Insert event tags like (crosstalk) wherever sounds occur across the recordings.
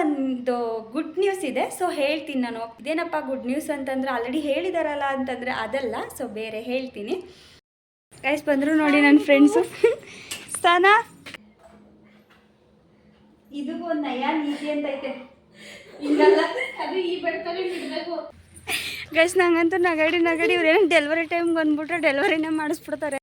ಒಂದು good news ಇದೆ. So ಹೇಳ್ತೀನಿ ನಾನು. ಇದೇನಪ್ಪ ಗುಡ್ ನ್ಯೂಸ್ ಅಂತಂದ್ರೆ ಆಲ್ರೆಡಿ ಹೇಳಿದಾರಲ್ಲ ಅಂತಂದರೆ ಅದಲ್ಲ. ಸೊ ಬೇರೆ ಹೇಳ್ತೀನಿ. ಗೈಸ್ ಬಂದರು ನೋಡಿ ನನ್ನ ಫ್ರೆಂಡ್ಸು ಸ್ಥಾನ? ಇದು ಒಂದು ನಯ ನೀತಿ ಅಂತ ಐತೆ. ಅದು ಈ ಬರ್ತಾರೆ ಬಿಡ್ಬೇಕು ಗೈಸ್ ನಂಗಂತೂ ನಗಡಿ ನಗಡಿ ಇವ್ರೇನು ಡೆಲಿವರಿ ಟೈಮ್ ಬಂದ್ಬಿಟ್ರೆ ಡೆಲಿವರಿನೇ ಮಾಡಿಸ್ಬಿಡ್ತಾರೆ.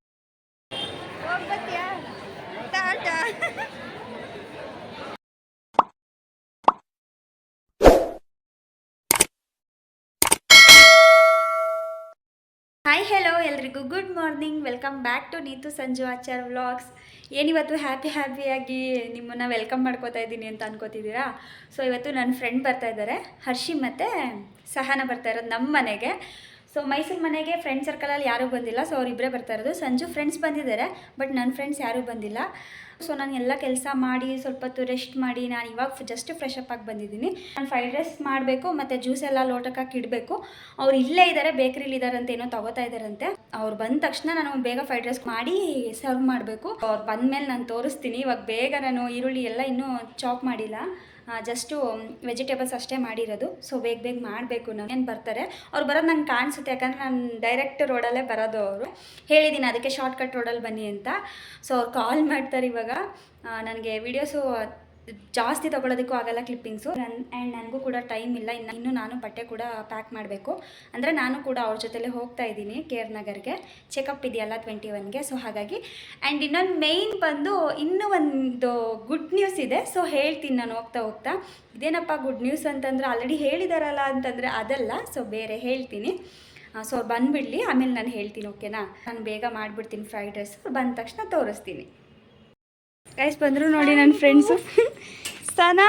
ಹಾಯ್ ಹೆಲೋ ಎಲ್ರಿಗೂ. Good morning welcome back to Neetu Sanju Achar vlogs ಏನಿವತ್ತು ಹ್ಯಾಪಿ ಹ್ಯಾಪಿಯಾಗಿ ನಿಮ್ಮನ್ನು ವೆಲ್ಕಮ್ ಮಾಡ್ಕೋತಾ ಇದ್ದೀನಿ ಅಂತ ಅನ್ಕೋತಿದ್ದೀರಾ? ಸೊ ಇವತ್ತು ನನ್ನ ಫ್ರೆಂಡ್ ಬರ್ತಾ ಇದ್ದಾರೆ. ಹರ್ಷಿ ಮತ್ತು ಸಹನ ಬರ್ತಾ ಇರೋದು ನಮ್ಮ ಮನೆಗೆ. ಸೊ ಮೈಸೂರು ಮನೆಗೆ ಫ್ರೆಂಡ್ ಸರ್ಕಲಲ್ಲಿ ಯಾರೂ ಬಂದಿಲ್ಲ. ಸೊ ಅವರಿಬ್ಬರೇ ಬರ್ತಾ ಇರೋದು. ಸಂಜು ಫ್ರೆಂಡ್ಸ್ ಬಂದಿದ್ದಾರೆ ಬಟ್ ನನ್ನ ಫ್ರೆಂಡ್ಸ್ ಯಾರೂ ಬಂದಿಲ್ಲ. ಸೊ ನಾನು ಎಲ್ಲ ಕೆಲಸ ಮಾಡಿ ಸ್ವಲ್ಪ ಹೊತ್ತು ರೆಸ್ಟ್ ಮಾಡಿ ನಾನು ಇವಾಗ ಜಸ್ಟ್ ಫ್ರೆಶ್ ಅಪ್ ಆಗಿ ಬಂದಿದ್ದೀನಿ. ನಾನು ಫ್ರೈಡ್ ರೈಸ್ ಮಾಡಬೇಕು, ಮತ್ತು ಜ್ಯೂಸ್ ಎಲ್ಲ ಲೋಟಕ್ಕೆ ಹಾಕಿ ಇಡಬೇಕು. ಅವ್ರು ಇಲ್ಲೇ ಇದ್ದಾರೆ ಬೇಕ್ರಿಲಿ ಅಂತ ಏನೋ ತಗೋತಾ ಇದ್ದಾರಂತೆ. ಅವ್ರು ಬಂದ ತಕ್ಷಣ ನಾನು ಬೇಗ ಫ್ರೈಡ್ ರೈಸ್ ಮಾಡಿ ಸರ್ವ್ ಮಾಡಬೇಕು. ಅವ್ರು ಬಂದಮೇಲೆ ನಾನು ತೋರಿಸ್ತೀನಿ. ಇವಾಗ ಬೇಗ ನಾನು ಈರುಳ್ಳಿ ಎಲ್ಲ ಇನ್ನೂ ಚಾಪ್ ಮಾಡಿಲ್ಲ. ಜಸ್ಟು ವೆಜಿಟೇಬಲ್ಸ್ ಅಷ್ಟೇ ಮಾಡಿರೋದು. ಸೊ ಬೇಗ ಬೇಗ ಮಾಡಬೇಕು ನಾನು. ಏನು ಬರ್ತಾರೆ? ಅವ್ರು ಬರೋದು ನಂಗೆ ಕಾಣಿಸುತ್ತೆ. ಯಾಕಂದರೆ ನಾನು ಡೈರೆಕ್ಟ್ ರೋಡಲ್ಲೇ ಬರೋದು ಅವರು. ಹೇಳಿದ್ದೀನಿ ಅದಕ್ಕೆ ಶಾರ್ಟ್ಕಟ್ ರೋಡಲ್ಲಿ ಬನ್ನಿ ಅಂತ. ಸೊ ಅವ್ರು ಕಾಲ್ ಮಾಡ್ತಾರೆ ಇವಾಗ. ನನಗೆ ವೀಡಿಯೋಸು ಜಾಸ್ತಿ ತೊಗೊಳೋದಕ್ಕೂ ಆಗಲ್ಲ ಕ್ಲಿಪ್ಪಿಂಗ್ಸು ನನ್ನ ಆ್ಯಂಡ್ ನನಗೂ ಕೂಡ ಟೈಮ್ ಇಲ್ಲ. ಇನ್ನು ಇನ್ನು ನಾನು ಬಟ್ಟೆ ಕೂಡ ಪ್ಯಾಕ್ ಮಾಡಬೇಕು. ಅಂದರೆ ನಾನು ಕೂಡ ಅವ್ರ ಜೊತೆಲೇ ಹೋಗ್ತಾ ಇದ್ದೀನಿ ಕೇರ್ ನಗರ್ಗೆ. ಚೆಕಪ್ ಇದೆಯಲ್ಲ ಟ್ವೆಂಟಿ ಒನ್ಗೆ ಸೊ ಹಾಗಾಗಿ ಆ್ಯಂಡ್ ಇನ್ನೊಂದು ಮೇಯ್ನ್ ಬಂದು ಇನ್ನೂ ಒಂದು ಗುಡ್ ನ್ಯೂಸ್ ಇದೆ. ಸೊ ಹೇಳ್ತೀನಿ ನಾನು ಹೋಗ್ತಾ ಹೋಗ್ತಾ. ಇದೇನಪ್ಪ ಗುಡ್ ನ್ಯೂಸ್ ಅಂತಂದ್ರೆ ಆಲ್ರೆಡಿ ಹೇಳಿದಾರಲ್ಲ ಅಂತಂದರೆ ಅದಲ್ಲ. ಸೊ ಬೇರೆ ಹೇಳ್ತೀನಿ. ಸೊ ಅವ್ರು ಬಂದುಬಿಡಲಿ. ಆಮೇಲೆ ನಾನು ಹೇಳ್ತೀನಿ ಓಕೆನಾ ನಾನು ಬೇಗ ಮಾಡಿಬಿಡ್ತೀನಿ ಫ್ರೈಡ್ ರೈಸ್ ಬಂದ ತಕ್ಷಣ ತೋರಿಸ್ತೀನಿ. ಗೈಸ್ ಬಂದರು ನೋಡಿ ನನ್ನ ಫ್ರೆಂಡ್ಸು ಸ್ಥಾನ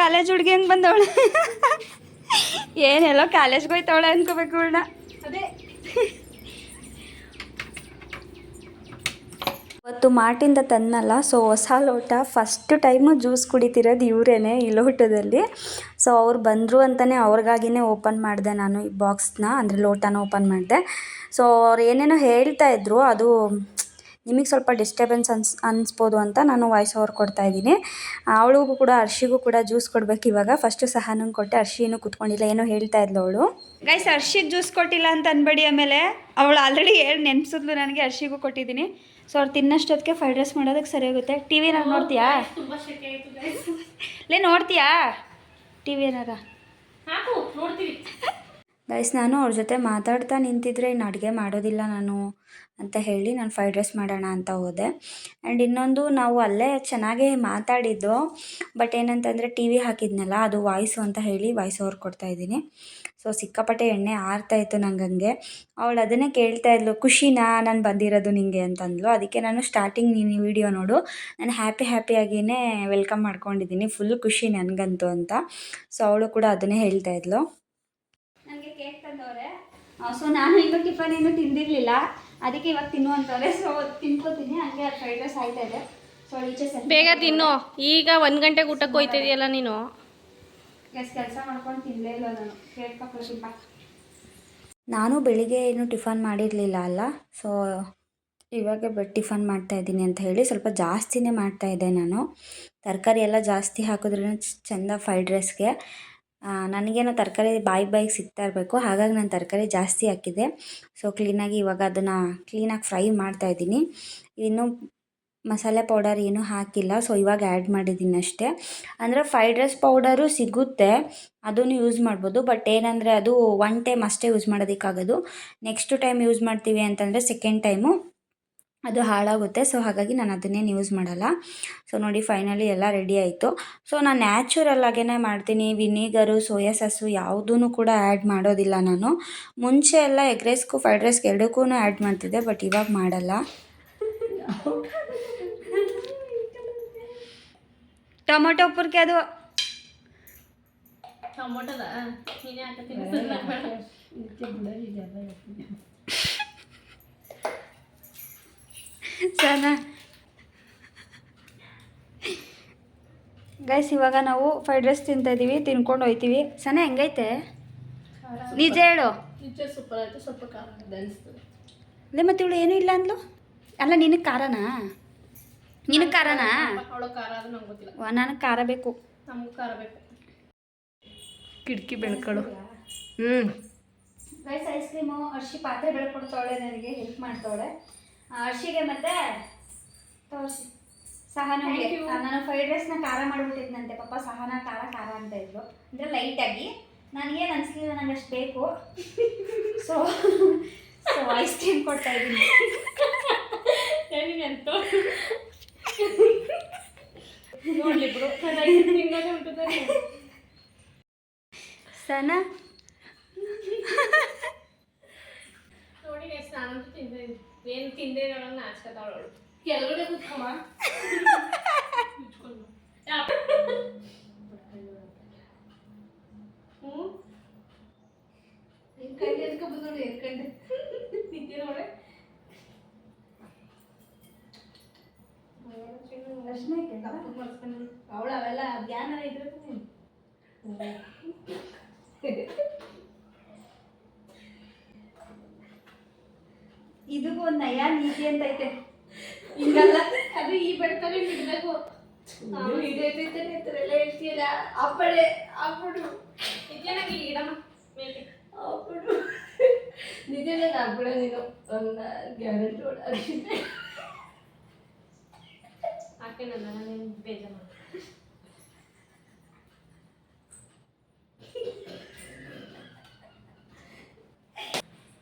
ಕಾಲೇಜ್ ಹುಡುಗಿ ಹಂಗೆ ಬಂದವಳು. ಏನೆಲ್ಲೋ ಕಾಲೇಜ್ಗೆ ಹೋಯ್ತವಳೆ ಅನ್ಕೋಬೇಕು ಅಣ್ಣ ಅದೇ ಇವತ್ತು ಮಾರ್ಟಿಂದ ತನ್ನಲ್ಲ ಸೊ ಹೊಸ ಲೋಟ. ಫಸ್ಟ್ ಟೈಮು ಜ್ಯೂಸ್ ಕುಡಿತಿರೋದು ಇವರೇನೆ ಈ ಲೋಟದಲ್ಲಿ. ಸೊ ಅವ್ರು ಬಂದರು ಅಂತಲೇ ಅವ್ರಿಗಾಗಿನೇ ಓಪನ್ ಮಾಡಿದೆ ನಾನು ಈ ಬಾಕ್ಸ್ನ ಅಂದರೆ ಲೋಟನ ಓಪನ್ ಮಾಡಿದೆ. ಸೊ ಅವ್ರು ಏನೇನೋ ಹೇಳ್ತಾ ಇದ್ರು, ಅದು ನಿಮಗೆ ಸ್ವಲ್ಪ ಡಿಸ್ಟರ್ಬೆನ್ಸ್ ಅನ್ಸ್ ಅನಿಸ್ಬೋದು ಅಂತ ನಾನು ವಾಯ್ಸ್ ಓವರ್ ಕೊಡ್ತಾ ಇದ್ದೀನಿ. ಅವಳಿಗೂ ಕೂಡ ಅರ್ಶಿಗೂ ಕೂಡ ಜ್ಯೂಸ್ ಕೊಡಬೇಕು ಇವಾಗ. ಫಸ್ಟು ಸಹನಂಗೆ ಕೊಟ್ಟೆ ಅರ್ಶಿ ಏನು ಕುತ್ಕೊಂಡಿಲ್ಲ. ಏನೋ ಹೇಳ್ತಾ ಇದ್ಲು ಅವಳು. ಗೈಸ್ ಅರ್ಶಿಗೆ ಜ್ಯೂಸ್ ಕೊಟ್ಟಿಲ್ಲ ಅಂತ ಅನ್ಬೇಡಿ ಆಮೇಲೆ. ಅವಳು ಆಲ್ರೆಡಿ ಹೇಳಿ ನೆನ್ಸಿದ್ಲು ನನಗೆ ಅರ್ಶಿಗೂ ಕೊಟ್ಟಿದ್ದೀನಿ. ಸೊ ಅವ್ರು ತಿನ್ನಷ್ಟೊತ್ತಿಗೆ ಫ್ರೈಡ್ ರೈಸ್ ಮಾಡೋದಕ್ಕೆ ಸರಿ ಹೋಗುತ್ತೆ ಟಿ ವಿ ಏನಾರು ನೋಡ್ತೀಯಾ? ತುಂಬಾ ಶೆಕೆ ಆಯ್ತು guys. ಲೇ ನೋಡ್ತೀಯಾ? ಟಿ ವಿ ಏನಾರ? ನೋಡ್ತೀವಿ. ಗೈಸ್ ನಾನು ಅವ್ರ ಜೊತೆ ಮಾತಾಡ್ತಾ ನಿಂತಿದ್ರೆ ಇನ್ನು ಅಡುಗೆ ಮಾಡೋದಿಲ್ಲ ನಾನು. ಅಂತ ಹೇಳಿ ನಾನು ಫ್ರೈಡ್ ರೈಸ್ ಮಾಡೋಣ ಅಂತ ಹೋದೆ. ಆ್ಯಂಡ್ ಇನ್ನೊಂದು ನಾವು ಅಲ್ಲೇ ಚೆನ್ನಾಗೇ ಮಾತಾಡಿದ್ದು ಬಟ್ ಏನಂತಂದರೆ ಟಿ ವಿ ಹಾಕಿದ್ನಲ್ಲ, ಅದು ವಾಯ್ಸು ಅಂತ ಹೇಳಿ ವಾಯ್ಸ್ ಓವರ್ ಕೊಡ್ತಾ ಇದ್ದೀನಿ. ಸೊ ಸಿಕ್ಕಾಪಟ್ಟೆ ಎಣ್ಣೆ ಆರ್ತಾ ಇತ್ತು ನಂಗೆ ಹಂಗೆ ಅವಳು ಅದನ್ನೇ ಕೇಳ್ತಾ ಇದ್ಲು, ಖುಷಿನಾ ನಾನು ಬಂದಿರೋದು ನಿಂಗೆ? ಅಂತಂದ್ಲು. ಅದಕ್ಕೆ ನಾನು ಸ್ಟಾರ್ಟಿಂಗ್ ನೀನು ವಿಡಿಯೋ ನೋಡು. ನಾನು ಹ್ಯಾಪಿ ಹ್ಯಾಪಿಯಾಗಿಯೇ ವೆಲ್ಕಮ್ ಮಾಡ್ಕೊಂಡಿದ್ದೀನಿ ಫುಲ್ ಖುಷಿ ನನಗಂತೂ ಅಂತ. ಸೊ ಅವಳು ಕೂಡ ಅದನ್ನೇ ಹೇಳ್ತಾ ಇದ್ಲು. ನನಗೆ ಕೇಕ್ ಸೊ ನಾನು ಇನ್ನೂ ಟಿಫನ್ ಏನು ತಿಂದಿರಲಿಲ್ಲ. ಅದಕ್ಕೆ ಇವಾಗ ತಿನ್ನುವಂತವ್ರೆ. ಸೊ ತಿನ್ಕೋತೀನಿ. ಹಂಗೆ ಫ್ರೈಡ್ ರೈಸ್ ಆಯ್ತಾ ಇದೆ. ಸೊ ಈಚೆ ಸರ್ ಬೇಗ ತಿನ್ನು. ಈಗ ಒಂದು ಗಂಟೆಗೆ ಊಟಕ್ಕೆ ಹೋಯ್ತಿದೆಯಲ್ಲ ನೀನು? ಎಸ್ ಕೆಲಸ ಮಾಡ್ಕೊಂಡು ತಿನ್ನಲೇ ಇಲ್ಲ ನಾನು. ಪಕ್ಕ ನಾನು ಬೆಳಿಗ್ಗೆ ಏನು ಟಿಫನ್ ಮಾಡಿರಲಿಲ್ಲ ಅಲ್ಲ. ಸೊ ಇವಾಗ ಬೆ ಟಿಫನ್ ಮಾಡ್ತಾ ಇದ್ದೀನಿ ಅಂತ ಹೇಳಿ ಸ್ವಲ್ಪ ಜಾಸ್ತಿನೇ ಮಾಡ್ತಾ ಇದ್ದೆ ನಾನು. ತರಕಾರಿ ಎಲ್ಲ ಜಾಸ್ತಿ ಹಾಕಿದ್ರೂ ಚೆಂದ ಫ್ರೈಡ್ ರೈಸ್ಗೆ ನನಗೇನೋ ತರಕಾರಿ ಬಾಯಿ ಬಾಯಿಗೆ ಸಿಗ್ತಾ ಇರಬೇಕು, ಹಾಗಾಗಿ ನಾನು ತರಕಾರಿ ಜಾಸ್ತಿ ಹಾಕಿದ್ದೆ. ಸೊ ಕ್ಲೀನಾಗಿ ಇವಾಗ ಅದನ್ನು ಕ್ಲೀನಾಗಿ ಫ್ರೈ ಮಾಡ್ತಾ ಇದ್ದೀನಿ. ಇನ್ನೂ ಮಸಾಲೆ ಪೌಡರ್ ಏನೂ ಹಾಕಿಲ್ಲ ಸೊ ಇವಾಗ ಆ್ಯಡ್ ಮಾಡಿದ್ದೀನಿ ಅಷ್ಟೇ. ಅಂದರೆ ಫ್ರೈಡ್ ರೈಸ್ ಪೌಡರು ಸಿಗುತ್ತೆ ಅದನ್ನು ಯೂಸ್ ಮಾಡ್ಬೋದು ಬಟ್ ಏನಂದರೆ ಅದು ಒನ್ ಟೈಮ್ ಅಷ್ಟೇ ಯೂಸ್ ಮಾಡೋದಕ್ಕಾಗೋದು. ನೆಕ್ಸ್ಟ್ ಟೈಮ್ ಯೂಸ್ ಮಾಡ್ತೀವಿ ಅಂತಂದರೆ ಸೆಕೆಂಡ್ ಟೈಮು ಅದು ಹಾಳಾಗುತ್ತೆ. ಸೊ ಹಾಗಾಗಿ ನಾನು ಅದನ್ನೇನು ಯೂಸ್ ಮಾಡಲ್ಲ. ಸೊ ನೋಡಿ ಫೈನಲಿ ಎಲ್ಲ ರೆಡಿ ಆಯಿತು. ಸೊ ನಾನು ನ್ಯಾಚುರಲ್ ಆಗೇ ಮಾಡ್ತೀನಿ. ವಿನಿಗರು ಸೋಯಾ ಸಾಸು ಯಾವುದೂ ಕೂಡ ಆ್ಯಡ್ ಮಾಡೋದಿಲ್ಲ ನಾನು. ಮುಂಚೆ ಎಲ್ಲ ಎಗ್ ರೈಸ್ಗೂ ಫ್ರೈಡ್ ರೈಸ್ಗೆ ಎರಡಕ್ಕೂ ಆ್ಯಡ್ ಮಾಡ್ತಿದ್ದೆ ಬಟ್ ಇವಾಗ ಮಾಡಲ್ಲ. ಟೊಮೊಟೊ ಪುರ್ಕೆ ಅದು. ಟೊಮೊಟೊದ ನೀನೇ ಹಾಕತ್ತೀನಿ ಸನ ಗೈಸ್ ಇವಾಗ ನಾವು ಫ್ರೈಡ್ ರೈಸ್ ತಿಂತಾ ಇದೀವಿ ತಿನ್ಕೊಂಡು ಹೋಯ್ತೀವಿ. ಸನ ಹೆಂಗೈತೆ? ನಿಜ ಹೇಳು. ನಿಜ ಸೂಪರ್ ಆಯ್ತು ಸ್ವಲ್ಪ ಖಾರ ಅನಿಸ್ತದೆ ಅಲ್ಲೇ ಮತ್ತೆ ಇವಳು ಏನೂ ಇಲ್ಲ ಅಂದ್ಲು? ಅಲ್ಲ ನಿನಗೆ ಖಾರನಾ? ನಿನಗೆ ಖಾರನಾ? ಅದು ನನಗೆ ಖಾರ ಬೇಕು. ನಮಗೂ ಖಾರ ಬೇಕು. ಕಿಟಕಿ ಬೆಳ್ಕೊಳು ಹ್ಞೂ ಗೈಸ್ ಐಸ್ ಕ್ರೀಮು ಅರ್ಶಿ ಪಾತ್ರೆ ಬೆಳ್ಕೊಡ್ತಾವಳೆ ನನಗೆ ಹೆಲ್ಪ್ ಮಾಡ್ತಾವಳೆ. ಅರ್ಶಿಗೆ ಮತ್ತೆ ತೋರಿಸಿ. ಸಹನಿಗೆ. ನಾನು ಫ್ರೈಡ್ ರೈಸ್ನ ಖಾರ ಮಾಡಿಬಿಟ್ಟಿದ್ನಂತೆ. ಪಾಪ ಸಹನ ಖಾರ ಖಾರ ಅಂತ ಇದ್ರು. ಅಂದರೆ ಲೈಟಾಗಿ ನನಗೇನು ಅನಿಸ್ಲಿಲ್ಲ ನಂಗೆ ಅಷ್ಟು ಬೇಕು. ಸೊ ಸೊ ಐಸ್ ಕ್ರೀಮ್ ಕೊಡ್ತಾ ಇದ್ದೀನಿ. ತಾನೇ. ಸನ. ನೋಡಿ ಸ್ನಾನ ನಾನಂತೂ ತಿಂದೇ. ಏನ್ ತಿಂದೇ ಅವಳು ನಾಚ್ಕೊತಾವಳು ಕೆಳಗಡೆ ಕೂತ್ಕೊಮ್ಮ. ಹ್ಞೂ ಎನ್ಕೊಂಡ್ ಬಂದೋಳು ಎನ್ಕಂಡೆ ನಿದ್ದೆ ನೋಡೆ. ಅವಳು ಅವೆಲ್ಲ ಜ್ಞಾನ ಇದ್ರೆ ಯಾ ನೀತಿ ಅಂತ ಐತೆ ಹಿಂಗಲ್ಲ ಅದು ಈ ಬಡತನ ಬಿಡ್ಬೇಕು ನಾವು ಇದೇ ರೀತಿಯೇ ಇರ್ತಾರಲ್ಲ ಹೇಳ್ತೀಯಲ್ಲ ಅಪ್ಪಡೆ ಅಪ್ಪಡು ನಿಜನಾಗಿ ಇಡಮ್ಮ ಮೇಲೆ ಅಪ್ಪಡು ನಿಜನೇ ಆಗ್ಬಿಡ ನೀನು ಒಂದು ಗ್ಯಾರಂಟಿ ಒಳಗೆ ಹಾಕೇನಲ್ಲ ನಾನು ಬೇಜಾರು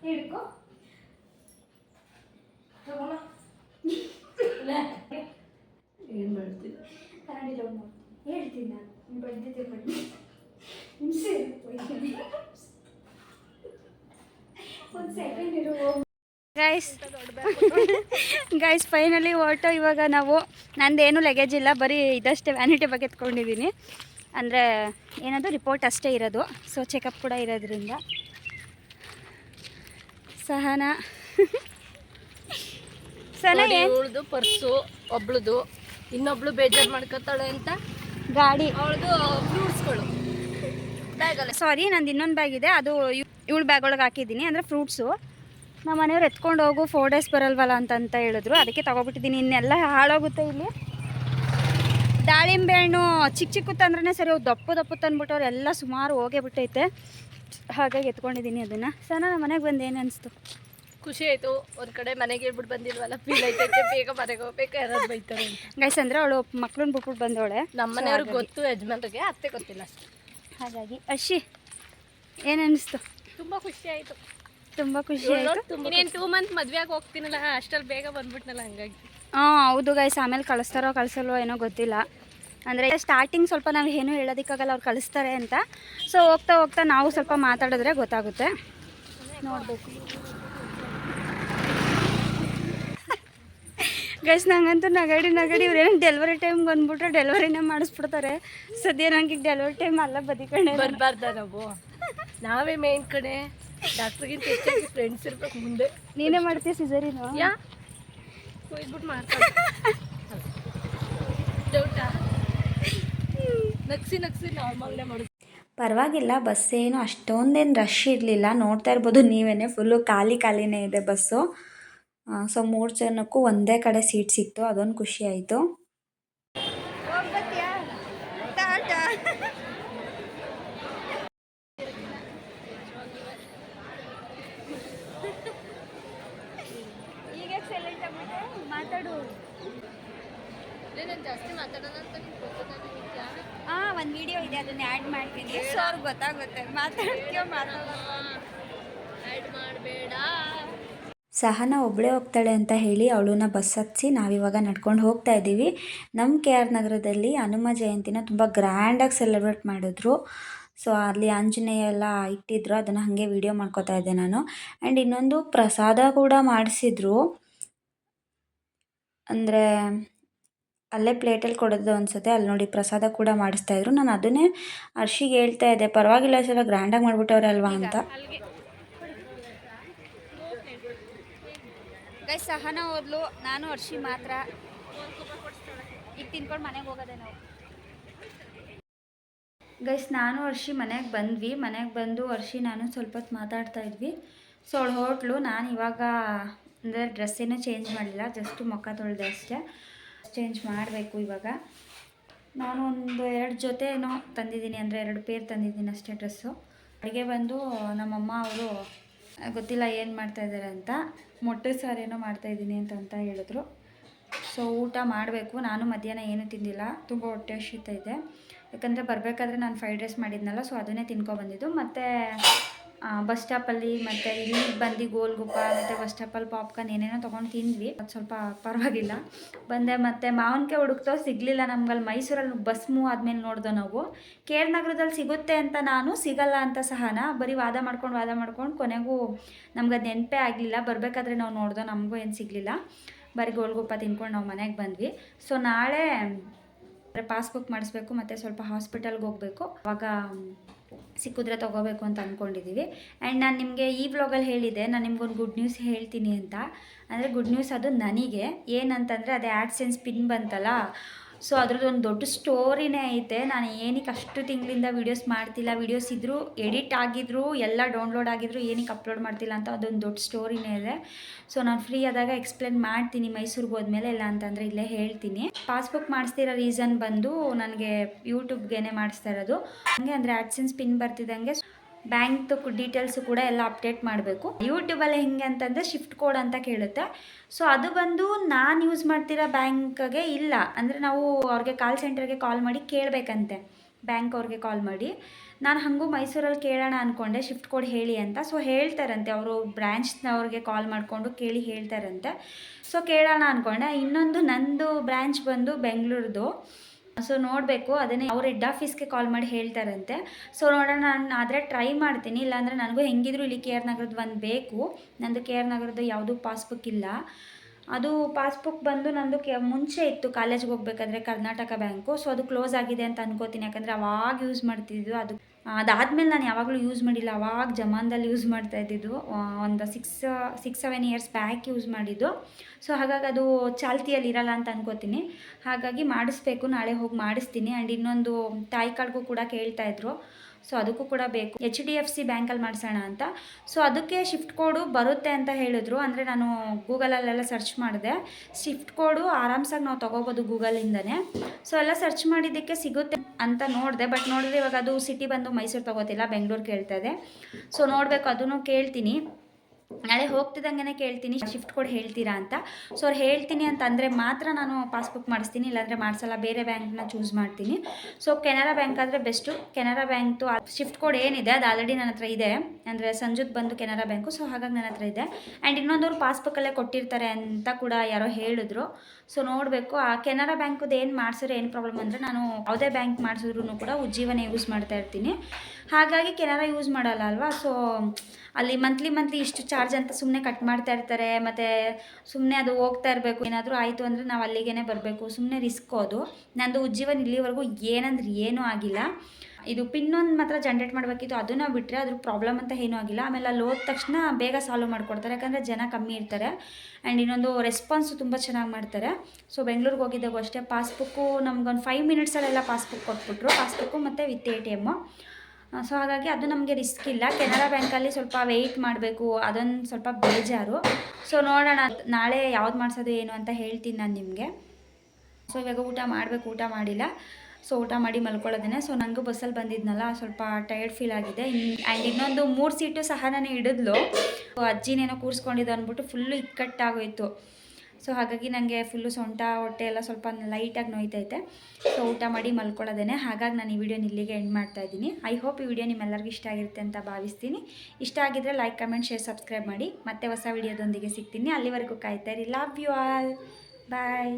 ಹಿಡ್ಕೊ ಗೈಸ್ ಗೈಸ್ ಫೈನಲಿ ಓಟೋ ಇವಾಗ ನಾವು ನಂದೇನು ಲಗೇಜ್ ಇಲ್ಲ ಬರೀ ಇದಷ್ಟೇ ವ್ಯಾನಿಟಿ ಬಗ್ಗೆ ಎತ್ಕೊಂಡಿದ್ದೀನಿ ಅಂದರೆ ಏನದು ರಿಪೋರ್ಟ್ ಅಷ್ಟೇ ಇರೋದು. ಸೊ ಚೆಕಪ್ ಕೂಡ ಇರೋದ್ರಿಂದ. ಸಹನಾ. (laughs) ಸನ ಇವಳ್ದು ಪರ್ಸು ಒಬ್ಳದು. ಇನ್ನೊಬ್ಳು ಬೇಜಾರು ಮಾಡ್ಕೊತಾಳೆ ಅಂತ ಗಾಡಿ. ಅವಳದು ಫ್ರೂಟ್ಸ್ಗಳು. ಬ್ಯಾಗಲ್ಲ ಸಾರಿ ನಂದು ಇನ್ನೊಂದು ಬ್ಯಾಗ್ ಇದೆ. ಅದು ಇವಳು ಬ್ಯಾಗ್ ಒಳಗೆ ಹಾಕಿದ್ದೀನಿ. ಅಂದರೆ ಫ್ರೂಟ್ಸು. ನಮ್ಮ ಮನೆಯವ್ರು ಎತ್ಕೊಂಡು ಹೋಗು ಫೋರ್ ಡೇಸ್ ಬರಲ್ವಲ್ಲ ಅಂತ ಅಂತ ಹೇಳಿದ್ರು. ಅದಕ್ಕೆ ತಗೊಬಿಟ್ಟಿದ್ದೀನಿ. ಇನ್ನೆಲ್ಲ ಹಾಳಾಗುತ್ತೆ ಇಲ್ಲಿ. ದಾಳಿಂಬೆ ಹಣ್ಣು ಚಿಕ್ಕ ಚಿಕ್ಕ ತಂದ್ರೆ ಸರಿ ಅವು ದಪ್ಪು ದಪ್ಪು ತಂದ್ಬಿಟ್ಟವ್ರು ಎಲ್ಲ ಸುಮಾರು ಹೋಗೇ ಬಿಟ್ಟೈತೆ. ಹಾಗಾಗಿ ಎತ್ಕೊಂಡಿದ್ದೀನಿ ಅದನ್ನು. ಸರ್ ನಮ್ಮ ಮನೆಗೆ ಬಂದು ಏನು ಅನಿಸ್ತು? ಖುಷಿ ಆಯ್ತು. ಒಂದ್ ಕಡೆ ಮನೆಗೆ ಹೇಳ್ಬಿಟ್ಟು ಬಂದಿಲ್ವಲ್ಲ ಫೀಲ್ ಆಯ್ತೈತೆ ಬೇಗ ಮನೆಗೆ ಹೋಗ್ಬೇಕು? ಯಾರಾದ್ರು ಬೈತಾರೆ ಅಂತ. ಗೈಸ್ ಅಂದರೆ ಅವಳು ಮಕ್ಳನ್ನ ಬಿಟ್ಬಿಟ್ಟು ಬಂದವಳೆ. ನಮ್ಮ ಮನೆಯವ್ರಿಗೆ ಗೊತ್ತು ಯಜಮಾನ್ರಿಗೆ ಅತ್ತೆ ಗೊತ್ತಿಲ್ಲ ಹಾಗಾಗಿ ಅಶಿ ಏನು ಅನ್ನಿಸ್ತು ತುಂಬಾ ಖುಷಿ ಆಯ್ತು. ತುಂಬ ಖುಷಿ ಆಯಿತು. ಇನ್ನೇನು ಟೂ ಮಂತ್ ಮದ್ವೆಗೆ ಹೋಗ್ತೀನಲ್ಲ ಅಷ್ಟಲ್ಲಿ ಬೇಗ ಬಂದ್ಬಿಟ್ನಲ್ಲ ಹಂಗಾಗಿ. ಹಾಂ ಹೌದು ಗೈಸ್ ಆಮೇಲೆ ಕಳಿಸ್ತಾರೋ ಕಳಿಸಲ್ವೋ ಏನೋ ಗೊತ್ತಿಲ್ಲ. ಅಂದರೆ ಸ್ಟಾರ್ಟಿಂಗ್ ಸ್ವಲ್ಪ ನಾವು ಏನೂ ಹೇಳೋದಿಕ್ಕಾಗಲ್ಲ ಅವ್ರು ಕಳಿಸ್ತಾರೆ ಅಂತ. ಸೊ ಹೋಗ್ತಾ ಹೋಗ್ತಾ ನಾವು ಸ್ವಲ್ಪ ಮಾತಾಡಿದ್ರೆ ಗೊತ್ತಾಗುತ್ತೆ. ನೋಡಬೇಕು. ಗೈಸ್ ನಂಗಂತೂ ನಗಡಿ ನಗಡಿ ಇವ್ರೇನು ಡೆಲಿವರಿ ಟೈಮ್ ಬಂದ್ಬಿಟ್ರೆ ಡೆಲಿವರಿನೇ ಮಾಡಿಸ್ಬಿಡ್ತಾರೆ. ಸದ್ಯ ನಂಗೆ ಈಗ ಡೆಲಿವರಿ ಟೈಮ್ ಅಲ್ಲ ಬದಿಕಣೆ. ಬರ್ಬಾರ್ದ ನಾವು. ನಾವೇ ಮೇನ್ ಕಡೆ ಡಾಕ್ಟ್ರಿಗಿಂತ ಹೆಚ್ಚಾಗಿ ಫ್ರೆಂಡ್ಸ್ ಇರ್ಬೇಕು ಮುಂದೆ. ನೀನೇ ಮಾಡ್ತೀಯ ಸಿಸರಿನ ಯಾ? ಹೋಗ್ಬಿಟ್ಟು ಮಾಡ್ತಾರೆ ಡೌಟಾ ನಗ್ಸಿ ನಗ್ಸಿ ನಾರ್ಮಲ್ನೇ ಮಾಡೋದು ಪರವಾಗಿಲ್ಲ ಬಸ್ ಏನು ಅಷ್ಟೊಂದೇನು ರಶ್ ಇರಲಿಲ್ಲ. ನೋಡ್ತಾ ಇರ್ಬೋದು ನೀವೇ ಫುಲ್ಲು ಖಾಲಿ ಖಾಲಿನೇ ಇದೆ ಬಸ್ಸು. ಸೊ ಮೂರು ಜನಕ್ಕೂ ಒಂದೇ ಕಡೆ ಸೀಟ್ ಸಿಕ್ತು ಅದೊಂದು ಖುಷಿ ಆಯಿತು. ಹಾಂ ಒಂದು ವಿಡಿಯೋ ಇದೆ ಅದನ್ನ ಆ್ಯಡ್ ಮಾಡ್ತೀನಿ. ಸೊ ಅವ್ರಿಗೆ ಗೊತ್ತಾಗುತ್ತೆ. ಮಾತಾಡ್ತೀವಿ ಮಾತಾಡೋ ಆ್ಯಡ್ ಮಾಡಬೇಡ. ಸಹನ ಒಬ್ಬಳೇ ಹೋಗ್ತಾಳೆ ಅಂತ ಹೇಳಿ ಅವಳನ್ನ ಬಸ್ ಹತ್ತಿಸಿ ನಾವಿವಾಗ ನಡ್ಕೊಂಡು ಹೋಗ್ತಾ ಇದ್ದೀವಿ. ನಮ್ಮ ಕೆ ಆರ್ ನಗರದಲ್ಲಿ ಹನುಮ ಜಯಂತಿನ ತುಂಬ ಗ್ರ್ಯಾಂಡಾಗಿ ಸೆಲೆಬ್ರೇಟ್ ಮಾಡಿದ್ರು. ಸೊ ಅಲ್ಲಿ ಆಂಜನೇಯ ಎಲ್ಲ ಇಟ್ಟಿದ್ರು. ಅದನ್ನು ಹಾಗೆ ವಿಡಿಯೋ ಮಾಡ್ಕೋತಾ ಇದ್ದೆ ನಾನು. ಆ್ಯಂಡ್ ಇನ್ನೊಂದು ಪ್ರಸಾದ ಕೂಡ ಮಾಡಿಸಿದ್ರು. ಅಂದರೆ, ಅಲ್ಲೇ ಪ್ಲೇಟಲ್ಲಿ ಕೊಡೋದು ಅನಿಸುತ್ತೆ. ಅಲ್ಲಿ ನೋಡಿ ಪ್ರಸಾದ ಕೂಡ ಮಾಡಿಸ್ತಾ ಇದ್ರು. ನಾನು ಅದನ್ನೇ ಅರ್ಷಿಗೆ ಹೇಳ್ತಾ ಇದ್ದೆ. ಪರವಾಗಿಲ್ಲ ಸಲ ಗ್ರ್ಯಾಂಡಾಗಿ ಮಾಡಿಬಿಟ್ಟವ್ರೆ ಅಲ್ವಾ ಅಂತ. ಗೈ ಸಹನ ಓದ್ಲು. ನಾನು ಅರ್ಷಿ ಮಾತ್ರ. ಈಗ ತಿನ್ಕೊಂಡು ಮನೆಗೆ ಹೋಗೋದೆ ನಾವು. ಗೈಸ್ ನಾನು ಅರ್ಷಿ ಮನೆಗೆ ಬಂದ್ವಿ. ಮನೆಗೆ ಬಂದು ಅರ್ಷಿ ನಾನು ಸ್ವಲ್ಪ ಹೊತ್ತು ಮಾತಾಡ್ತಾ ಇದ್ವಿ. ಸೊ ಅವಳು ಹೋಟ್ಲು. ನಾನು ಇವಾಗ, ಅಂದರೆ ಡ್ರೆಸ್ ಏನೂ ಚೇಂಜ್ ಮಾಡಲಿಲ್ಲ. ಜಸ್ಟ್ ಮುಖ ತೊಳೆದೆ ಅಷ್ಟೇ. ಚೇಂಜ್ ಮಾಡಬೇಕು ಇವಾಗ. ನಾನು ಒಂದು ಎರಡು ಜೊತೆನೋ ತಂದಿದ್ದೀನಿ. ಅಂದರೆ ಎರಡು ಪೇರ್ ತಂದಿದ್ದೀನಿ ಅಷ್ಟೇ ಡ್ರೆಸ್ಸು ಅಡುಗೆ ಬಂದು ನಮ್ಮಮ್ಮ ಅವರು ಗೊತ್ತಿಲ್ಲ ಏನು ಮಾಡ್ತಾಯಿದ್ದಾರೆ ಅಂತ. ಮೊಟ್ಟೆ ಸಾರೇನೋ ಮಾಡ್ತಾಯಿದ್ದೀನಿ ಅಂತ ಅಂತ ಹೇಳಿದ್ರು. ಸೊ ಊಟ ಮಾಡಬೇಕು. ನಾನು ಮಧ್ಯಾಹ್ನ ಏನೂ ತಿಂದಿಲ್ಲ. ತುಂಬ ಹೊಟ್ಟೆ ಹಸಿತಾ ಇದೆ. ಯಾಕಂದರೆ ಬರಬೇಕಾದ್ರೆ ನಾನು ಫ್ರೈಡ್ ರೈಸ್ ಮಾಡಿದ್ನಲ್ಲ ಸೊ ಅದನ್ನೇ ತಿನ್ಕೊಬಂದಿದ್ದು ಮತ್ತು ಬಸ್ ಸ್ಟಾಪಲ್ಲಿ ಮತ್ತು ಇಲ್ಲಿ ಬಂದು ಗೋಲ್ಗುಪ್ಪ ಮತ್ತು ಬಸ್ ಸ್ಟಾಪಲ್ಲಿ ಪಾಪ್ಕಾರ್ನ್ ಏನೇನೋ ತೊಗೊಂಡು ತಿಂದ್ವಿ. ಅದು ಸ್ವಲ್ಪ ಪರವಾಗಿಲ್ಲ. ಬಂದೆ ಮತ್ತು ಮಾವಿನಕಾಯಿ ಹುಡುಕ್ತೋ ಸಿಗಲಿಲ್ಲ ನಮ್ಗಲ್ಲಿ ಮೈಸೂರಲ್ಲಿ ಬಸ್ ಮೂವ್ ಆದಮೇಲೆ ನೋಡ್ದೋ ನಾವು. ಕೇರ್ ನಗರದಲ್ಲಿ ಸಿಗುತ್ತೆ ಅಂತ ನಾನು, ಸಿಗಲ್ಲ ಅಂತ ಸಹನ. ಬರೀ ವಾದ ಮಾಡ್ಕೊಂಡು ವಾದ ಮಾಡ್ಕೊಂಡು ಕೊನೆಗೂ ನಮ್ಗೆ ಅದು ನೆನಪೇ ಆಗಲಿಲ್ಲ. ಬರಬೇಕಾದ್ರೆ ನಾವು ನೋಡ್ದೋ ನಮಗೂ ಏನು ಸಿಗಲಿಲ್ಲ. ಬರೀ ಗೋಲ್ಗುಪ್ಪ ತಿನ್ಕೊಂಡು ನಾವು ಮನೆಗೆ ಬಂದ್ವಿ. ಸೊ ನಾಳೆ ಪಾಸ್ಬುಕ್ ಮಾಡಿಸ್ಬೇಕು, ಮತ್ತು ಸ್ವಲ್ಪ ಹಾಸ್ಪಿಟಲ್ಗೆ ಹೋಗಬೇಕು. ಅವಾಗ ಸಿಕ್ಕಿದ್ರೆ ತೊಗೋಬೇಕು ಅಂತ ಅಂದ್ಕೊಂಡಿದ್ದೀವಿ ಆ್ಯಂಡ್ ನಾನು ನಿಮಗೆ ಈ ವ್ಲಾಗಲ್ಲಿ ಹೇಳಿದೆ, ನಾನು ನಿಮ್ಗೊಂದು ಗುಡ್ ನ್ಯೂಸ್ ಹೇಳ್ತೀನಿ ಅಂತ. ಅಂದರೆ ಗುಡ್ ನ್ಯೂಸ್ ಅದು ನನಗೆ. ಏನಂತಂದರೆ ಅದೇ ಆ್ಯಡ್ಸೆನ್ಸ್ ಪಿನ್ ಬಂತಲ್ಲ ಸೊ ಅದ್ರದ್ದೊಂದು ದೊಡ್ಡ ಸ್ಟೋರಿನೇ ಐತೆ. ನಾನು ಏನಕ್ಕೆ ಅಷ್ಟು ತಿಂಗಳಿಂದ ವೀಡಿಯೋಸ್ ಮಾಡ್ತಿಲ್ಲ. ವೀಡಿಯೋಸ್ ಇದ್ದರೂ ಎಡಿಟ್ ಆಗಿದ್ರು, ಎಲ್ಲ ಡೌನ್ಲೋಡ್ ಆಗಿದ್ರು ಏನಕ್ಕೆ ಅಪ್ಲೋಡ್ ಮಾಡ್ತಿಲ್ಲ ಅಂತ ಅದೊಂದು ದೊಡ್ಡ ಸ್ಟೋರಿನೇ ಇದೆ. ಸೊ ನಾನು ಫ್ರೀ ಆದಾಗ ಎಕ್ಸ್ಪ್ಲೇನ್ ಮಾಡ್ತೀನಿ ಮೈಸೂರಿಗೆ ಹೋದ್ಮೇಲೆ. ಇಲ್ಲ ಅಂತಂದರೆ ಇಲ್ಲೇ ಹೇಳ್ತೀನಿ. ಪಾಸ್ಬುಕ್ ಮಾಡಿಸ್ತಿರೋ ರೀಸನ್ ಬಂದು ನನಗೆ ಯೂಟ್ಯೂಬ್ಗೇನೆ ಮಾಡಿಸ್ತಾ ಇರೋದು. ಹಂಗೆ ಅಂದರೆ ಆ್ಯಡ್ಸೆನ್ಸ್ ಪಿನ್ ಬರ್ತಿದ್ದಂಗೆ ಬ್ಯಾಂಕ್ದು ಡೀಟೇಲ್ಸ್ ಕೂಡ ಎಲ್ಲ ಅಪ್ಡೇಟ್ ಮಾಡಬೇಕು. ಯೂಟ್ಯೂಬಲ್ಲಿ ಹೆಂಗೆ ಅಂತಂದರೆ ಶಿಫ್ಟ್ ಕೋಡ್ ಅಂತ ಕೇಳುತ್ತೆ. ಸೊ ಅದು ಬಂದು ನಾನು ಯೂಸ್ ಮಾಡ್ತಿರೋ ಬ್ಯಾಂಕ್ಗೆ ಇಲ್ಲ. ಅಂದರೆ ನಾವು ಅವ್ರಿಗೆ ಕಾಲ್ ಸೆಂಟರ್ಗೆ ಕಾಲ್ ಮಾಡಿ ಕೇಳಬೇಕಂತೆ. ಬ್ಯಾಂಕ್ ಅವ್ರಿಗೆ ಕಾಲ್ ಮಾಡಿ. ನಾನು ಹಾಗೂ ಮೈಸೂರಲ್ಲಿ ಕೇಳೋಣ ಅಂದ್ಕೊಂಡೆ ಶಿಫ್ಟ್ ಕೋಡ್ ಹೇಳಿ ಅಂತ. ಸೊ ಹೇಳ್ತಾರಂತೆ. ಅವರು ಬ್ರ್ಯಾಂಚ್ನವ್ರಿಗೆ ಕಾಲ್ ಮಾಡಿಕೊಂಡು ಕೇಳಿ ಹೇಳ್ತಾರಂತೆ. ಸೊ ಕೇಳೋಣ ಅಂದ್ಕೊಂಡೆ ಇನ್ನೊಂದು ನಂದು ಬ್ರ್ಯಾಂಚ್ ಬಂದು ಬೆಂಗಳೂರದು. ಸೊ ನೋಡಬೇಕು. ಅದನ್ನೇ ಅವ್ರು ಹೆಡ್ ಆಫೀಸ್ಗೆ ಕಾಲ್ ಮಾಡಿ ಹೇಳ್ತಾರಂತೆ. ಸೊ ನೋಡೋಣ, ನಾನು ಆದರೆ ಟ್ರೈ ಮಾಡ್ತೀನಿ. ಇಲ್ಲಾಂದರೆ ನನಗೂ ಹೆಂಗಿದ್ರು ಇಲ್ಲಿ ಕೆ ಆರ್ ನಗರದ್ದು ಒಂದು ಬೇಕು. ನಂದು ಕೆ ಆರ್ ನಗರದ್ದು ಯಾವುದೂ ಪಾಸ್ಬುಕ್ ಇಲ್ಲ. ಅದು ಪಾಸ್ಬುಕ್ ಬಂದು ನಂದು ಕೆ ಮುಂಚೆ ಇತ್ತು ಕಾಲೇಜ್ಗೆ ಹೋಗ್ಬೇಕಾದ್ರೆ ಕರ್ನಾಟಕ ಬ್ಯಾಂಕು ಸೊ ಅದು ಕ್ಲೋಸ್ ಆಗಿದೆ ಅಂತ ಅನ್ಕೋತೀನಿ. ಯಾಕಂದರೆ ಅವಾಗ ಯೂಸ್ ಮಾಡ್ತಿದ್ದು ಅದು. ಅದಾದಮೇಲೆ ನಾನು ಯಾವಾಗಲೂ ಯೂಸ್ ಮಾಡಿಲ್ಲ. ಅವಾಗ ಜಮಾನದಲ್ಲಿ ಯೂಸ್ ಮಾಡ್ತಾ ಇದ್ದಿದ್ದು ಒಂದು six six seven years back use ಮಾಡಿದ್ದು. ಸೊ ಹಾಗಾಗಿ ಅದು ಚಾಲ್ತಿಯಲ್ಲಿ ಇರಲ್ಲ ಅಂತ ಅನ್ಕೋತೀನಿ. ಹಾಗಾಗಿ ಮಾಡಿಸ್ಬೇಕು, ನಾಳೆ ಹೋಗಿ ಮಾಡಿಸ್ತೀನಿ. ಆ್ಯಂಡ್ ಇನ್ನೊಂದು ತಾಯಿ ಕಾರ್ಡ್ಗೂ ಕೂಡ ಕೇಳ್ತಾ ಇದ್ರು. ಸೊ ಅದಕ್ಕೂ ಕೂಡ ಬೇಕು. ಎಚ್ ಡಿ ಎಫ್ ಸಿ ಬ್ಯಾಂಕಲ್ಲಿ ಮಾಡಿಸೋಣ ಅಂತ. ಸೊ ಅದಕ್ಕೆ ಶಿಫ್ಟ್ ಕೋಡು ಬರುತ್ತೆ ಅಂತ ಹೇಳಿದ್ರು. ಅಂದರೆ ನಾನು ಗೂಗಲಲ್ಲೆಲ್ಲ ಸರ್ಚ್ ಮಾಡಿದೆ. ಶಿಫ್ಟ್ ಕೋಡು ಆರಾಮ್ಸಾಗಿ ನಾವು ತೊಗೋಬೋದು ಗೂಗಲಿಂದನೇ ಸೊ ಎಲ್ಲ ಸರ್ಚ್ ಮಾಡಿದ್ದಕ್ಕೆ ಸಿಗುತ್ತೆ ಅಂತ ನೋಡಿದೆ. ಬಟ್ ನೋಡಿದ್ರೆ ಇವಾಗ ಅದು ಸಿಟಿ ಬಂದು ಮೈಸೂರು ತೊಗೋತಿಲ್ಲ, ಬೆಂಗಳೂರು ಕೇಳ್ತಾ ಇದೆ. ಸೊ ನೋಡಬೇಕು. ಅದನ್ನು ಕೇಳ್ತೀನಿ. ನಾಳೆ ಹೋಗ್ತಿದ್ದಂಗೆ ಕೇಳ್ತೀನಿ ಶಿಫ್ಟ್ ಕೋಡ್ ಹೇಳ್ತೀರಾ ಅಂತ. ಸೊ ಅವ್ರು ಹೇಳ್ತೀನಿ ಅಂತ ಅಂದರೆ ಮಾತ್ರ ನಾನು ಪಾಸ್ಬುಕ್ ಮಾಡಿಸ್ತೀನಿ, ಇಲ್ಲಾಂದರೆ ಮಾಡಿಸಲ್ಲ, ಬೇರೆ ಬ್ಯಾಂಕ್ನ ಚೂಸ್ ಮಾಡ್ತೀನಿ. ಸೊ ಕೆನರಾ ಬ್ಯಾಂಕ್ ಆದರೆ ಬೆಸ್ಟು ಕೆನರಾ ಬ್ಯಾಂಕ್ದು ಶಿಫ್ಟ್ ಕೋಡ್ ಏನಿದೆ, ಅದು ಆಲ್ರೆಡಿ ನನ್ನ ಹತ್ರ ಇದೆ. ಅಂದರೆ ಸಂಜುತ್ ಬಂದು ಕೆನರಾ ಬ್ಯಾಂಕು ಸೊ ಹಾಗಾಗಿ ನನ್ನ ಹತ್ರ ಇದೆ. ಆ್ಯಂಡ್ ಇನ್ನೊಂದವ್ರು ಪಾಸ್ಬುಕ್ಕಲ್ಲೇ ಕೊಟ್ಟಿರ್ತಾರೆ ಅಂತ ಕೂಡ ಯಾರೋ ಹೇಳಿದ್ರು. ಸೊ ನೋಡಬೇಕು. ಆ ಕೆನರಾ ಬ್ಯಾಂಕದ್ದು ಏನು ಮಾಡಿಸಿದ್ರೆ ಏನು ಪ್ರಾಬ್ಲಮ್ ಅಂದರೆ ನಾನು ಯಾವುದೇ ಬ್ಯಾಂಕ್ ಮಾಡಿಸಿದ್ರು ಕೂಡ ಉಜ್ಜೀವನ ಯೂಸ್ ಮಾಡ್ತಾ ಇರ್ತೀನಿ. ಹಾಗಾಗಿ ಕೆನರಾ ಯೂಸ್ ಮಾಡಲ್ಲ ಅಲ್ವಾ? ಸೊ ಅಲ್ಲಿ ಮಂತ್ಲಿ ಮಂತ್ಲಿ ಇಷ್ಟು ಚಾರ್ಜ್ ಅಂತ ಸುಮ್ಮನೆ ಕಟ್ ಮಾಡ್ತಾ ಇರ್ತಾರೆ, ಮತ್ತು ಸುಮ್ಮನೆ ಅದು ಹೋಗ್ತಾ ಇರಬೇಕು, ಏನಾದರೂ ಆಯಿತು ಅಂದರೆ ನಾವು ಅಲ್ಲಿಗೇ ಬರಬೇಕು ಸುಮ್ಮನೆ ರಿಸ್ಕ್ ಅದು. ನಂದು ಉಜ್ಜೀವನ್ ಇಲ್ಲಿವರೆಗೂ ಏನಂದ್ರೆ ಏನೂ ಆಗಿಲ್ಲ. ಇದು ಪಿನ್ ಒಂದು ಮಾತ್ರ ಜನ್ರೇಟ್ ಮಾಡಬೇಕಿತ್ತು ಅದನ್ನು ಬಿಟ್ಟರೆ ಅದ್ರ ಪ್ರಾಬ್ಲಮ್ ಅಂತ ಏನೂ ಆಗಿಲ್ಲ. ಆಮೇಲೆ ಅಲ್ಲಿ ಹೋದ ತಕ್ಷಣ ಬೇಗ ಸಾಲ್ವ್ ಮಾಡಿಕೊಡ್ತಾರೆ, ಯಾಕಂದರೆ ಜನ ಕಮ್ಮಿ ಇರ್ತಾರೆ. ಆ್ಯಂಡ್ ಇನ್ನೊಂದು ರೆಸ್ಪಾನ್ಸು ತುಂಬ ಚೆನ್ನಾಗಿ ಮಾಡ್ತಾರೆ. ಸೊ ಬೆಂಗಳೂರಿಗೆ ಹೋಗಿದ್ದಾಗೂ ಅಷ್ಟೇ ಪಾಸ್ಬುಕ್ಕು ನಮ್ಗೊಂದು ಫೈವ್ ಮಿನಿಟ್ಸಲ್ಲೆಲ್ಲ ಪಾಸ್ಬುಕ್ ಕೊಟ್ಬಿಟ್ರು. ಪಾಸ್ಬುಕ್ಕು ಮತ್ತು with A T M so ಹಾಗಾಗಿ ಅದು ನಮಗೆ ರಿಸ್ಕ್ ಇಲ್ಲ. ಕೆನರಾ ಬ್ಯಾಂಕಲ್ಲಿ ಸ್ವಲ್ಪ ವೆಯ್ಟ್ ಮಾಡಬೇಕು. ಅದೊಂದು ಸ್ವಲ್ಪ ಬೇಜಾರು. ಸೊ ನೋಡೋಣ ನಾಳೆ ಯಾವ್ದು ಮಾಡಿಸೋದು ಏನು ಅಂತ ಹೇಳ್ತೀನಿ ನಾನು ನಿಮಗೆ. ಸೊ ಇವಾಗ ಊಟ ಮಾಡಬೇಕು, ಊಟ ಮಾಡಿಲ್ಲ. ಸೊ ಊಟ ಮಾಡಿ ಮಲ್ಕೊಳ್ಳೋದೇನೆ ಸೊ ನನಗೂ ಬಸ್ಸಲ್ಲಿ ಬಂದಿದ್ನಲ್ಲ, ಸ್ವಲ್ಪ ಟಯರ್ಡ್ ಫೀಲ್ ಆಗಿದೆ. ಆ್ಯಂಡ್ ಇನ್ನೊಂದು ಮೂರು ಸೀಟು ಸಹ ನಾನು ಹಿಡಿದ್ಲು ಅಜ್ಜಿನೇನೋ ಕೂರಿಸ್ಕೊಂಡಿದ್ದು ಅಂದ್ಬಿಟ್ಟು ಫುಲ್ಲು ಇಕ್ಕಟ್ಟಾಗೋಯ್ತು. ಸೊ ಹಾಗಾಗಿ ನನಗೆ ಫುಲ್ಲು ಸೊಂಟ, ಹೊಟ್ಟೆ ಎಲ್ಲ ಸ್ವಲ್ಪ ಲೈಟಾಗಿ ನೋಯ್ತೈತೆ. ಸೊ ಊಟ ಮಾಡಿ ಮಲ್ಕೊಳ್ಳೋದೇನೆ ಹಾಗಾಗಿ ನಾನು ಈ ವಿಡಿಯೋನ ಇಲ್ಲಿಗೆ ಎಂಡ್ ಮಾಡ್ತಾ ಇದ್ದೀನಿ. ಐ ಹೋಪ್ ಈ ವಿಡಿಯೋ ನಿಮ್ಮೆಲ್ಲರಿಗೂ ಇಷ್ಟ ಆಗಿರುತ್ತೆ ಅಂತ ಭಾವಿಸ್ತೀನಿ. ಇಷ್ಟ ಆಗಿದ್ದರೆ ಲೈಕ್ ಕಮೆಂಟ್ ಶೇರ್ ಸಬ್ಸ್ಕ್ರೈಬ್ ಮಾಡಿ. ಮತ್ತೆ ಹೊಸ ವಿಡಿಯೋದೊಂದಿಗೆ ಸಿಗ್ತೀನಿ. ಅಲ್ಲಿವರೆಗೂ ಕಾಯ್ತಾ ಇರಿ. Love you all bye